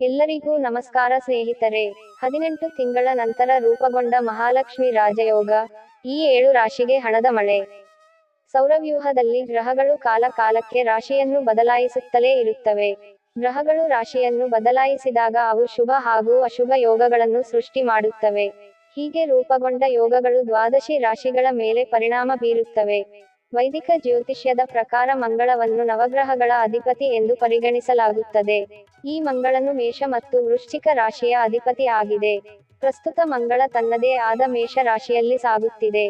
ಎಲ್ಲರಿಗೂ ನಮಸ್ಕಾರ ಸ್ನೇಹಿತರೆ. ಹದಿನೆಂಟು ತಿಂಗಳ ನಂತರ ರೂಪಗೊಂಡ ಮಹಾಲಕ್ಷ್ಮಿ ರಾಜಯೋಗ, ಈ ಏಳು ರಾಶಿಗೆ ಹಣದ ಮಳೆ. ಸೌರವ್ಯೂಹದಲ್ಲಿ ಗ್ರಹಗಳು ಕಾಲ ಕಾಲಕ್ಕೆ ರಾಶಿಯನ್ನು ಬದಲಾಯಿಸುತ್ತಲೇ ಇರುತ್ತವೆ. ಗ್ರಹಗಳು ರಾಶಿಯನ್ನು ಬದಲಾಯಿಸಿದಾಗ ಅವು ಶುಭ ಹಾಗೂ ಅಶುಭ ಯೋಗಗಳನ್ನು ಸೃಷ್ಟಿ ಮಾಡುತ್ತವೆ. ಹೀಗೆ ರೂಪಗೊಂಡ ಯೋಗಗಳು ದ್ವಾದಶಿ ರಾಶಿಗಳ ಮೇಲೆ ಪರಿಣಾಮ ಬೀರುತ್ತವೆ. ವೈದಿಕ ಜ್ಯೋತಿಷ್ಯದ ಪ್ರಕಾರ ಮಂಗಳವನ್ನು ನವಗ್ರಹಗಳ ಅಧಿಪತಿ ಎಂದು ಪರಿಗಣಿಸಲಾಗುತ್ತದೆ. ಈ ಮಂಗಳನು ಮೇಷ ಮತ್ತು ವೃಶ್ಚಿಕ ರಾಶಿಯ ಅಧಿಪತಿ ಆಗಿದೆ. ಪ್ರಸ್ತುತ ಮಂಗಳ ತನ್ನದೇ ಆದ ಮೇಷ ರಾಶಿಯಲ್ಲಿ ಸಾಗುತ್ತಿದೆ.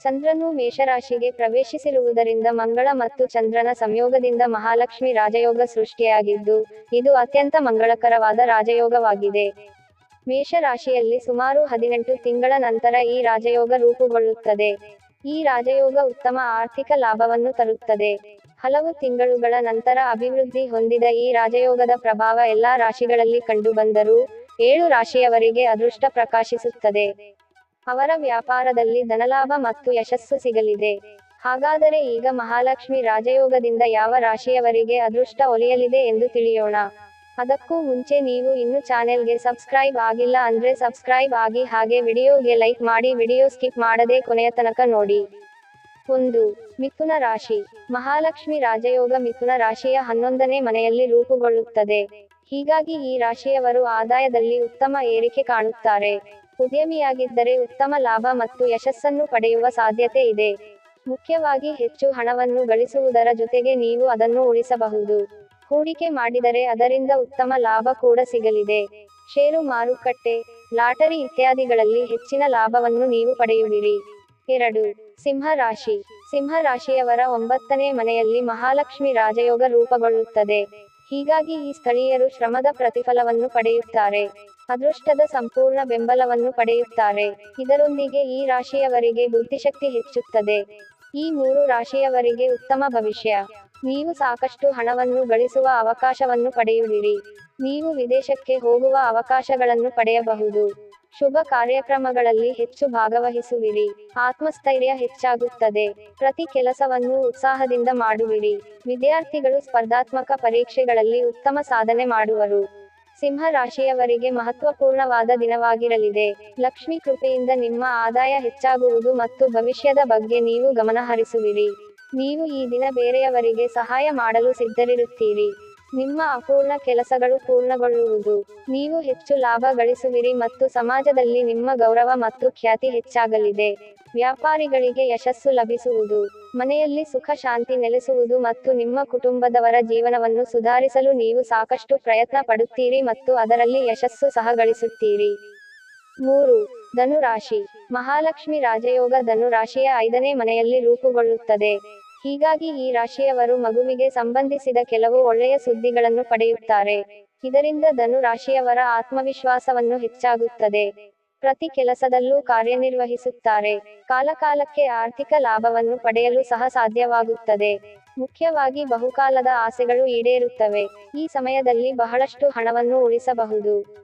ಚಂದ್ರನು ಮೇಷರಾಶಿಗೆ ಪ್ರವೇಶಿಸಿರುವುದರಿಂದ ಮಂಗಳ ಮತ್ತು ಚಂದ್ರನ ಸಂಯೋಗದಿಂದ ಮಹಾಲಕ್ಷ್ಮಿ ರಾಜಯೋಗ ಸೃಷ್ಟಿಯಾಗಿದ್ದು, ಇದು ಅತ್ಯಂತ ಮಂಗಳಕರವಾದ ರಾಜಯೋಗವಾಗಿದೆ. ಮೇಷರಾಶಿಯಲ್ಲಿ ಸುಮಾರು ಹದಿನೆಂಟು ತಿಂಗಳ ನಂತರ ಈ ರಾಜಯೋಗ ರೂಪುಗೊಳ್ಳುತ್ತದೆ. ಈ ರಾಜಯೋಗ ಉತ್ತಮ ಆರ್ಥಿಕ ಲಾಭವನ್ನು ತರುತ್ತದೆ. ಹಲವು ತಿಂಗಳುಗಳ ನಂತರ ಅಭಿವೃದ್ಧಿ ಹೊಂದಿದ ಈ ರಾಜಯೋಗದ ಪ್ರಭಾವ ಎಲ್ಲಾ ರಾಶಿಗಳಲ್ಲಿ ಕಂಡುಬಂದರೂ ಏಳು ರಾಶಿಯವರಿಗೆ ಅದೃಷ್ಟ ಪ್ರಕಾಶಿಸುತ್ತದೆ. ಅವರ ವ್ಯಾಪಾರದಲ್ಲಿ ಧನಲಾಭ ಮತ್ತು ಯಶಸ್ಸು ಸಿಗಲಿದೆ. ಹಾಗಾದರೆ ಈಗ ಮಹಾಲಕ್ಷ್ಮಿ ರಾಜಯೋಗದಿಂದ ಯಾವ ರಾಶಿಯವರಿಗೆ ಅದೃಷ್ಟ ಒಲಿಯಲಿದೆ ಎಂದು ತಿಳಿಯೋಣ. ಅದಕ್ಕೂ ಮುಂಚೆ ನೀವು ಇನ್ನು ಚಾನೆಲ್ಗೆ ಸಬ್ಸ್ಕ್ರೈಬ್ ಆಗಿಲ್ಲ ಅಂದ್ರೆ ಸಬ್ಸ್ಕ್ರೈಬ್ ಆಗಿ ಹಾಗೆ ವಿಡಿಯೋಗೆ ಲೈಕ್ ಮಾಡಿ ವಿಡಿಯೋ ಸ್ಕಿಪ್ ಮಾಡದೆ ಕೊನೆಯ ತನಕ ನೋಡಿ. ಒಂದು, ಮಿಥುನ ರಾಶಿ. ಮಹಾಲಕ್ಷ್ಮಿ ರಾಜಯೋಗ ಮಿಥುನ ರಾಶಿಯ ಹನ್ನೊಂದನೇ ಮನೆಯಲ್ಲಿ ರೂಪುಗೊಳ್ಳುತ್ತದೆ. ಹೀಗಾಗಿ ಈ ರಾಶಿಯವರು ಆದಾಯದಲ್ಲಿ ಉತ್ತಮ ಏರಿಕೆ ಕಾಣುತ್ತಾರೆ. ಉದ್ಯಮಿಯಾಗಿದ್ದರೆ ಉತ್ತಮ ಲಾಭ ಮತ್ತು ಯಶಸ್ಸನ್ನು ಪಡೆಯುವ ಸಾಧ್ಯತೆ ಇದೆ. ಮುಖ್ಯವಾಗಿ ಹೆಚ್ಚು ಹಣವನ್ನು ಗಳಿಸುವುದರ ಜೊತೆಗೆ ನೀವು ಅದನ್ನು ಉಳಿಸಬಹುದು. ಹೂಡಿಕೆ ಮಾಡಿದರೆ ಅದರಿಂದ ಉತ್ತಮ ಲಾಭ ಕೂಡ ಸಿಗಲಿದೆ. ಷೇರು ಮಾರುಕಟ್ಟೆ, ಲಾಟರಿ ಇತ್ಯಾದಿಗಳಲ್ಲಿ ಹೆಚ್ಚಿನ ಲಾಭವನ್ನು ನೀವು ಪಡೆಯುವಿರಿ. ಎರಡು, ಸಿಂಹ ರಾಶಿ. ಸಿಂಹ ರಾಶಿಯವರ ಒಂಬತ್ತನೇ ಮನೆಯಲ್ಲಿ ಮಹಾಲಕ್ಷ್ಮಿ ರಾಜಯೋಗ ರೂಪಗೊಳ್ಳುತ್ತದೆ. ಹೀಗಾಗಿ ಈ ಸ್ಥಳೀಯರು ಶ್ರಮದ ಪ್ರತಿಫಲವನ್ನು ಪಡೆಯುತ್ತಾರೆ. ಅದೃಷ್ಟದ ಸಂಪೂರ್ಣ ಬೆಂಬಲವನ್ನು ಪಡೆಯುತ್ತಾರೆ. ಇದರೊಂದಿಗೆ ಈ ರಾಶಿಯವರಿಗೆ ಬುದ್ಧಿಶಕ್ತಿ ಹೆಚ್ಚುತ್ತದೆ. ಈ ಮೂರು ರಾಶಿಯವರಿಗೆ ಉತ್ತಮ ಭವಿಷ್ಯ. ನೀವು ಸಾಕಷ್ಟು ಹಣವನ್ನು ಗಳಿಸುವ ಅವಕಾಶವನ್ನು ಪಡೆಯುವಿರಿ. ನೀವು ವಿದೇಶಕ್ಕೆ ಹೋಗುವ ಅವಕಾಶಗಳನ್ನು ಪಡೆಯಬಹುದು. ಶುಭ ಕಾರ್ಯಕ್ರಮಗಳಲ್ಲಿ ಹೆಚ್ಚು ಭಾಗವಹಿಸುವಿರಿ. ಆತ್ಮಸ್ಥೈರ್ಯ ಹೆಚ್ಚಾಗುತ್ತದೆ. ಪ್ರತಿ ಕೆಲಸವನ್ನು ಉತ್ಸಾಹದಿಂದ ಮಾಡುವಿರಿ. ವಿದ್ಯಾರ್ಥಿಗಳು ಸ್ಪರ್ಧಾತ್ಮಕ ಪರೀಕ್ಷೆಗಳಲ್ಲಿ ಉತ್ತಮ ಸಾಧನೆ ಮಾಡುವರು. ಸಿಂಹ ರಾಶಿಯವರಿಗೆ ಮಹತ್ವಪೂರ್ಣವಾದ ದಿನವಾಗಿರಲಿದೆ. ಲಕ್ಷ್ಮಿ ಕೃಪೆಯಿಂದ ನಿಮ್ಮ ಆದಾಯ ಹೆಚ್ಚಾಗುವುದು ಮತ್ತು ಭವಿಷ್ಯದ ಬಗ್ಗೆ ನೀವು ಗಮನಹರಿಸುವಿರಿ. ನೀವು ಈ ದಿನ ಬೇರೆಯವರಿಗೆ ಸಹಾಯ ಮಾಡಲು ಸಿದ್ಧರಿರುತ್ತೀರಿ. ನಿಮ್ಮ ಅಪೂರ್ಣ ಕೆಲಸಗಳು ಪೂರ್ಣಗೊಳ್ಳುವುದು. ನೀವು ಹೆಚ್ಚು ಲಾಭ ಗಳಿಸುವಿರಿ ಮತ್ತು ಸಮಾಜದಲ್ಲಿ ನಿಮ್ಮ ಗೌರವ ಮತ್ತು ಖ್ಯಾತಿ ಹೆಚ್ಚಾಗಲಿದೆ. ವ್ಯಾಪಾರಿಗಳಿಗೆ ಯಶಸ್ಸು ಲಭಿಸುವುದು. ಮನೆಯಲ್ಲಿ ಸುಖ ಶಾಂತಿ ನೆಲೆಸುವುದು ಮತ್ತು ನಿಮ್ಮ ಕುಟುಂಬದವರ ಜೀವನವನ್ನು ಸುಧಾರಿಸಲು ನೀವು ಸಾಕಷ್ಟು ಪ್ರಯತ್ನ ಪಡುತ್ತೀರಿ ಮತ್ತು ಅದರಲ್ಲಿ ಯಶಸ್ಸು ಸಹ ಗಳಿಸುತ್ತೀರಿ ಮೂರು ಧನುರಾಶಿ. ಮಹಾಲಕ್ಷ್ಮಿ ರಾಜಯೋಗ ಧನುರಾಶಿಯ ಐದನೇ ಮನೆಯಲ್ಲಿ ರೂಪುಗೊಳ್ಳುತ್ತದೆ. ಹೀಗಾಗಿ ಈ ರಾಶಿಯವರು ಮಗುವಿಗೆ ಸಂಬಂಧಿಸಿದ ಕೆಲವು ಒಳ್ಳೆಯ ಸುದ್ದಿಗಳನ್ನು ಪಡೆಯುತ್ತಾರೆ. ಇದರಿಂದ ಧನು ರಾಶಿಯವರ ಆತ್ಮವಿಶ್ವಾಸವನ್ನು ಹೆಚ್ಚಾಗುತ್ತದೆ. ಪ್ರತಿ ಕೆಲಸದಲ್ಲೂ ಕಾರ್ಯನಿರ್ವಹಿಸುತ್ತಾರೆ. ಕಾಲಕಾಲಕ್ಕೆ ಆರ್ಥಿಕ ಲಾಭವನ್ನು ಪಡೆಯಲು ಸಹ ಸಾಧ್ಯವಾಗುತ್ತದೆ. ಮುಖ್ಯವಾಗಿ ಬಹುಕಾಲದ ಆಸೆಗಳು ಈಡೇರುತ್ತವೆ. ಈ ಸಮಯದಲ್ಲಿ ಬಹಳಷ್ಟು ಹಣವನ್ನು ಉಳಿಸಬಹುದು.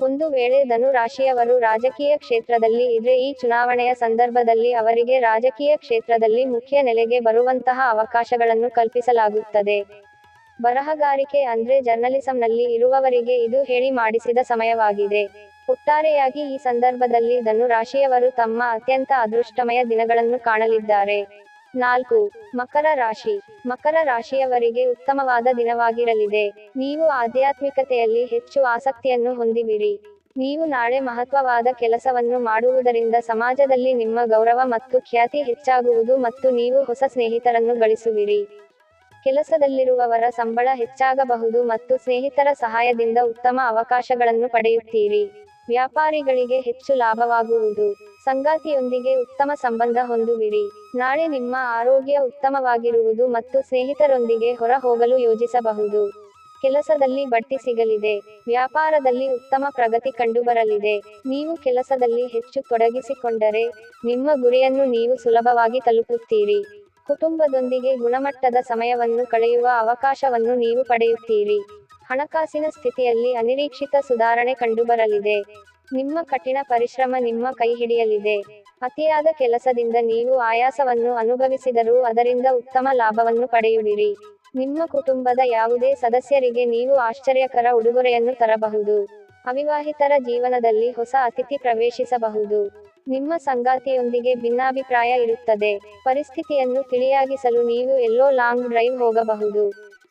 ಒಂದು ವೇಳೆ ಧನು ರಾಶಿಯವರು ರಾಜಕೀಯ ಕ್ಷೇತ್ರದಲ್ಲಿ ಇದ್ರೆ ಈ ಚುನಾವಣೆಯ ಸಂದರ್ಭದಲ್ಲಿ ಅವರಿಗೆ ರಾಜಕೀಯ ಕ್ಷೇತ್ರದಲ್ಲಿ ಮುಖ್ಯ ನೆಲೆಗೆ ಬರುವಂತಹ ಅವಕಾಶಗಳನ್ನು ಕಲ್ಪಿಸಲಾಗುತ್ತದೆ. ಬರಹಗಾರಿಕೆ ಅಂದ್ರೆ ಜರ್ನಲಿಸಂನಲ್ಲಿ ಇರುವವರಿಗೆ ಇದು ಹೇಳಿ ಮಾಡಿಸಿದ ಸಮಯವಾಗಿದೆ. ಒಟ್ಟಾರೆಯಾಗಿ ಈ ಸಂದರ್ಭದಲ್ಲಿ ಧನು ರಾಶಿಯವರು ತಮ್ಮ ಅತ್ಯಂತ ಅದೃಷ್ಟಮಯ ದಿನಗಳನ್ನು ಕಾಣಲಿದ್ದಾರೆ. ನಾಲ್ಕು, ಮಕರ ರಾಶಿ. ಮಕರ ರಾಶಿಯವರಿಗೆ ಉತ್ತಮವಾದ ದಿನವಾಗಿರಲಿದೆ. ನೀವು ಆಧ್ಯಾತ್ಮಿಕತೆಯಲ್ಲಿ ಹೆಚ್ಚು ಆಸಕ್ತಿಯನ್ನು ಹೊಂದಿವಿರಿ. ನೀವು ನಾಳೆ ಮಹತ್ವವಾದ ಕೆಲಸವನ್ನು ಮಾಡುವುದರಿಂದ ಸಮಾಜದಲ್ಲಿ ನಿಮ್ಮ ಗೌರವ ಮತ್ತು ಖ್ಯಾತಿ ಹೆಚ್ಚಾಗುವುದು ಮತ್ತು ನೀವು ಹೊಸ ಸ್ನೇಹಿತರನ್ನು ಗಳಿಸುವಿರಿ. ಕೆಲಸದಲ್ಲಿರುವವರ ಸಂಬಳ ಹೆಚ್ಚಾಗಬಹುದು ಮತ್ತು ಸ್ನೇಹಿತರ ಸಹಾಯದಿಂದ ಉತ್ತಮ ಅವಕಾಶಗಳನ್ನು ಪಡೆಯುತ್ತೀರಿ. ವ್ಯಾಪಾರಿಗಳಿಗೆ ಹೆಚ್ಚು ಲಾಭವಾಗುವುದು. ಸಂಗಾತಿಯೊಂದಿಗೆ ಉತ್ತಮ ಸಂಬಂಧ ಹೊಂದುವಿರಿ. ನಾಳೆ ನಿಮ್ಮ ಆರೋಗ್ಯ ಉತ್ತಮವಾಗಿರುವುದು ಮತ್ತು ಸ್ನೇಹಿತರೊಂದಿಗೆ ಹೊರ ಹೋಗಲು ಯೋಜಿಸಬಹುದು. ಕೆಲಸದಲ್ಲಿ ಬಡ್ತಿ ಸಿಗಲಿದೆ. ವ್ಯಾಪಾರದಲ್ಲಿ ಉತ್ತಮ ಪ್ರಗತಿ ಕಂಡುಬರಲಿದೆ. ನೀವು ಕೆಲಸದಲ್ಲಿ ಹೆಚ್ಚು ತೊಡಗಿಸಿಕೊಂಡರೆ ನಿಮ್ಮ ಗುರಿಯನ್ನು ನೀವು ಸುಲಭವಾಗಿ ತಲುಪುತ್ತೀರಿ. ಕುಟುಂಬದೊಂದಿಗೆ ಗುಣಮಟ್ಟದ ಸಮಯವನ್ನು ಕಳೆಯುವ ಅವಕಾಶವನ್ನು ನೀವು ಪಡೆಯುತ್ತೀರಿ. ಹಣಕಾಸಿನ ಸ್ಥಿತಿಯಲ್ಲಿ ಅನಿರೀಕ್ಷಿತ ಸುಧಾರಣೆ ಕಂಡುಬರಲಿದೆ. ನಿಮ್ಮ ಕಠಿಣ ಪರಿಶ್ರಮ ನಿಮ್ಮ ಕೈ ಹಿಡಿಯಲಿದೆ. ಅತಿಯಾದ ಕೆಲಸದಿಂದ ನೀವು ಆಯಾಸವನ್ನು ಅನುಭವಿಸಿದರೂ ಅದರಿಂದ ಉತ್ತಮ ಲಾಭವನ್ನು ಪಡೆಯುವಿರಿ. ನಿಮ್ಮ ಕುಟುಂಬದ ಯಾವುದೇ ಸದಸ್ಯರಿಗೆ ನೀವು ಆಶ್ಚರ್ಯಕರ ಉಡುಗೊರೆಯನ್ನು ತರಬಹುದು. ಅವಿವಾಹಿತರ ಜೀವನದಲ್ಲಿ ಹೊಸ ಅತಿಥಿ ಪ್ರವೇಶಿಸಬಹುದು. ನಿಮ್ಮ ಸಂಗಾತಿಯೊಂದಿಗೆ ಭಿನ್ನಾಭಿಪ್ರಾಯ ಇರುತ್ತದೆ. ಪರಿಸ್ಥಿತಿಯನ್ನು ತಿಳಿಯಾಗಿಸಲು ನೀವು ಎಲ್ಲೋ ಲಾಂಗ್ ಡ್ರೈವ್ ಹೋಗಬಹುದು.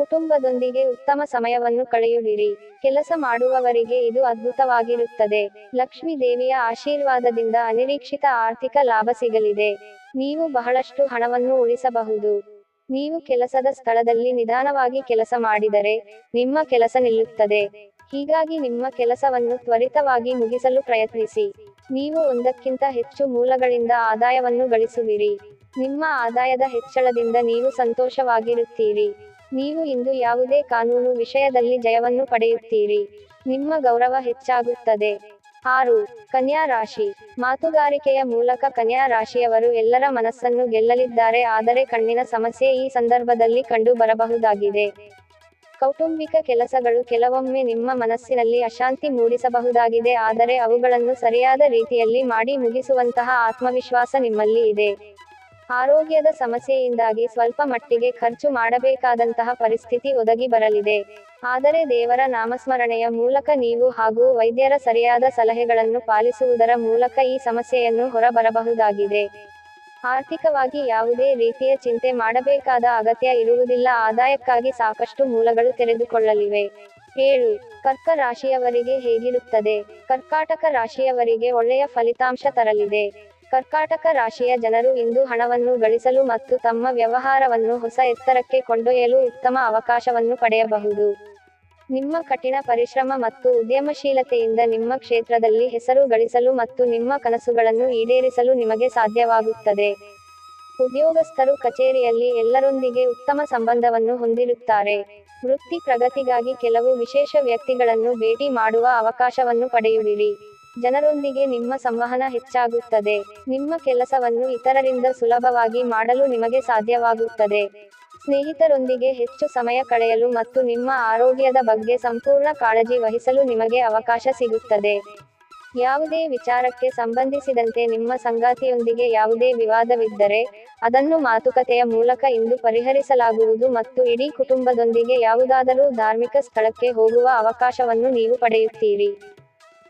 ಕುಟುಂಬದೊಂದಿಗೆ ಉತ್ತಮ ಸಮಯವನ್ನು ಕಳೆಯುವಿರಿ. ಕೆಲಸ ಮಾಡುವವರಿಗೆ ಇದು ಅದ್ಭುತವಾಗಿರುತ್ತದೆ. ಲಕ್ಷ್ಮೀ ದೇವಿಯ ಆಶೀರ್ವಾದದಿಂದ ಅನಿರೀಕ್ಷಿತ ಆರ್ಥಿಕ ಲಾಭ ಸಿಗಲಿದೆ. ನೀವು ಬಹಳಷ್ಟು ಹಣವನ್ನು ಉಳಿಸಬಹುದು. ನೀವು ಕೆಲಸದ ಸ್ಥಳದಲ್ಲಿ ನಿಧಾನವಾಗಿ ಕೆಲಸ ಮಾಡಿದರೆ ನಿಮ್ಮ ಕೆಲಸ ನಿಲ್ಲುತ್ತದೆ. ಹೀಗಾಗಿ ನಿಮ್ಮ ಕೆಲಸವನ್ನು ತ್ವರಿತವಾಗಿ ಮುಗಿಸಲು ಪ್ರಯತ್ನಿಸಿ. ನೀವು ಒಂದಕ್ಕಿಂತ ಹೆಚ್ಚು ಮೂಲಗಳಿಂದ ಆದಾಯವನ್ನು ಗಳಿಸುವಿರಿ. ನಿಮ್ಮ ಆದಾಯದ ಹೆಚ್ಚಳದಿಂದ ನೀವು ಸಂತೋಷವಾಗಿರುತ್ತೀರಿ. ನೀವು ಇಂದು ಯಾವುದೇ ಕಾನೂನು ವಿಷಯದಲ್ಲಿ ಜಯವನ್ನು ಪಡೆಯುತ್ತೀರಿ. ನಿಮ್ಮ ಗೌರವ ಹೆಚ್ಚಾಗುತ್ತದೆ. ಆರು, ಕನ್ಯಾ ರಾಶಿ. ಮಾತುಗಾರಿಕೆಯ ಮೂಲಕ ಕನ್ಯಾ ರಾಶಿಯವರು ಎಲ್ಲರ ಮನಸ್ಸನ್ನು ಗೆಲ್ಲಲಿದ್ದಾರೆ. ಆದರೆ ಕಣ್ಣಿನ ಸಮಸ್ಯೆ ಈ ಸಂದರ್ಭದಲ್ಲಿ ಕಂಡು ಬರಬಹುದಾಗಿದೆ. ಕೌಟುಂಬಿಕ ಕೆಲಸಗಳು ಕೆಲವೊಮ್ಮೆ ನಿಮ್ಮ ಮನಸ್ಸಿನಲ್ಲಿ ಅಶಾಂತಿ ಮೂಡಿಸಬಹುದಾಗಿದೆ. ಆದರೆ ಅವುಗಳನ್ನು ಸರಿಯಾದ ರೀತಿಯಲ್ಲಿ ಮಾಡಿ ಮುಗಿಸುವಂತಹ ಆತ್ಮವಿಶ್ವಾಸ ನಿಮ್ಮಲ್ಲಿ ಇದೆ. ಆರೋಗ್ಯದ ಸಮಸ್ಯೆಯಿಂದಾಗಿ ಸ್ವಲ್ಪ ಮಟ್ಟಿಗೆ ಖರ್ಚು ಮಾಡಬೇಕಾದಂತಹ ಪರಿಸ್ಥಿತಿ ಒದಗಿ ಬರಲಿದೆ. ಆದರೆ ದೇವರ ನಾಮಸ್ಮರಣೆಯ ಮೂಲಕ ನೀವು ಹಾಗೂ ವೈದ್ಯರ ಸರಿಯಾದ ಸಲಹೆಗಳನ್ನು ಪಾಲಿಸುವುದರ ಮೂಲಕ ಈ ಸಮಸ್ಯೆಯನ್ನು ಹೊರಬರಬಹುದಾಗಿದೆ. ಆರ್ಥಿಕವಾಗಿ ಯಾವುದೇ ರೀತಿಯ ಚಿಂತೆ ಮಾಡಬೇಕಾದ ಅಗತ್ಯ ಇರುವುದಿಲ್ಲ. ಆದಾಯಕ್ಕಾಗಿ ಸಾಕಷ್ಟು ಮೂಲಗಳು ತೆರೆದುಕೊಳ್ಳಲಿವೆ. ಏಳು. ಕರ್ಕ ರಾಶಿಯವರಿಗೆ ಹೇಗಿರುತ್ತದೆ? ಕರ್ಕಾಟಕ ರಾಶಿಯವರಿಗೆ ಒಳ್ಳೆಯ ಫಲಿತಾಂಶ ತರಲಿದೆ. ಕರ್ಕಾಟಕ ರಾಶಿಯ ಜನರು ಇಂದು ಹಣವನ್ನು ಗಳಿಸಲು ಮತ್ತು ತಮ್ಮ ವ್ಯವಹಾರವನ್ನು ಹೊಸ ಎತ್ತರಕ್ಕೆ ಕೊಂಡೊಯ್ಯಲು ಉತ್ತಮ ಅವಕಾಶವನ್ನು ಪಡೆಯಬಹುದು. ನಿಮ್ಮ ಕಠಿಣ ಪರಿಶ್ರಮ ಮತ್ತು ಉದ್ಯಮಶೀಲತೆಯಿಂದ ನಿಮ್ಮ ಕ್ಷೇತ್ರದಲ್ಲಿ ಹೆಸರು ಗಳಿಸಲು ಮತ್ತು ನಿಮ್ಮ ಕನಸುಗಳನ್ನು ಈಡೇರಿಸಲು ನಿಮಗೆ ಸಾಧ್ಯವಾಗುತ್ತದೆ. ಉದ್ಯೋಗಸ್ಥರು ಕಚೇರಿಯಲ್ಲಿ ಎಲ್ಲರೊಂದಿಗೆ ಉತ್ತಮ ಸಂಬಂಧವನ್ನು ಹೊಂದಿರುತ್ತಾರೆ. ವೃತ್ತಿ ಪ್ರಗತಿಗಾಗಿ ಕೆಲವು ವಿಶೇಷ ವ್ಯಕ್ತಿಗಳನ್ನು ಭೇಟಿ ಮಾಡುವ ಅವಕಾಶವನ್ನು ಪಡೆಯುವಿರಿ. ಜನರೊಂದಿಗೆ ನಿಮ್ಮ ಸಂವಹನ ಹೆಚ್ಚಾಗುತ್ತದೆ. ನಿಮ್ಮ ಕೆಲಸವನ್ನು ಇತರರಿಂದ ಸುಲಭವಾಗಿ ಮಾಡಲು ನಿಮಗೆ ಸಾಧ್ಯವಾಗುತ್ತದೆ. ಸ್ನೇಹಿತರೊಂದಿಗೆ ಹೆಚ್ಚು ಸಮಯ ಕಳೆಯಲು ಮತ್ತು ನಿಮ್ಮ ಆರೋಗ್ಯದ ಬಗ್ಗೆ ಸಂಪೂರ್ಣ ಕಾಳಜಿ ವಹಿಸಲು ನಿಮಗೆ ಅವಕಾಶ ಸಿಗುತ್ತದೆ. ಯಾವುದೇ ವಿಚಾರಕ್ಕೆ ಸಂಬಂಧಿಸಿದಂತೆ ನಿಮ್ಮ ಸಂಗಾತಿಯೊಂದಿಗೆ ಯಾವುದೇ ವಿವಾದವಿದ್ದರೆ, ಅದನ್ನು ಮಾತುಕತೆಯ ಮೂಲಕ ಇಂದು ಪರಿಹರಿಸಲಾಗುವುದು ಮತ್ತು ಇಡೀ ಕುಟುಂಬದೊಂದಿಗೆ ಯಾವುದಾದರೂ ಧಾರ್ಮಿಕ ಸ್ಥಳಕ್ಕೆ ಹೋಗುವ ಅವಕಾಶವನ್ನು ನೀವು ಪಡೆಯುತ್ತೀರಿ.